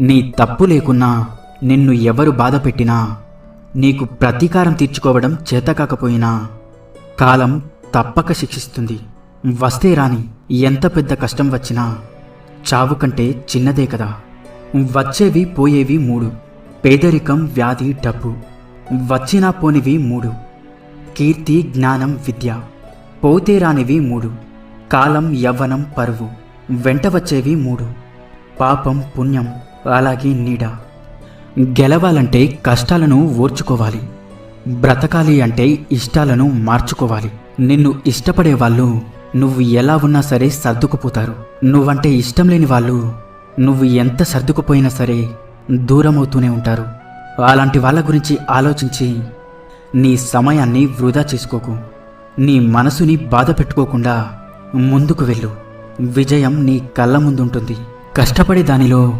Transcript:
నీ తప్పు లేకున్నా నిన్ను ఎవరు బాధపెట్టినా నీకు ప్రతీకారం తీర్చుకోవడం చేతకాకపోయినా కాలం తప్పక శిక్షిస్తుంది. వస్తే రాని ఎంత పెద్ద కష్టం వచ్చినా చావు కంటే చిన్నదే కదా. వచ్చేవి పోయేవి మూడు. పేదరికం వ్యాధి డబ్బు. వచ్చినా పోనివి మూడు. కీర్తి జ్ఞానం విద్య. పోతే రానివి మూడు. కాలం యవ్వనం పరువు. వెంట వచ్చేవి మూడు. పాపం పుణ్యం. అలాగే నీడ. గెలవాలంటే కష్టాలను ఓర్చుకోవాలి. బ్రతకాలి అంటే ఇష్టాలను మార్చుకోవాలి. నిన్ను ఇష్టపడే వాళ్ళు నువ్వు ఎలా ఉన్నా సరే సర్దుకుపోతారు. నువ్వంటే ఇష్టం లేని వాళ్ళు నువ్వు ఎంత సర్దుకుపోయినా సరే దూరమవుతూనే ఉంటారు. అలాంటి వాళ్ళ గురించి ఆలోచించి నీ సమయాన్ని వృధా చేసుకోకు. నీ మనసుని బాధ పెట్టుకోకుండా ముందుకు వెళ్ళు. విజయం నీ కళ్ళ ముందుంటుంది. కష్టపడే దానిలో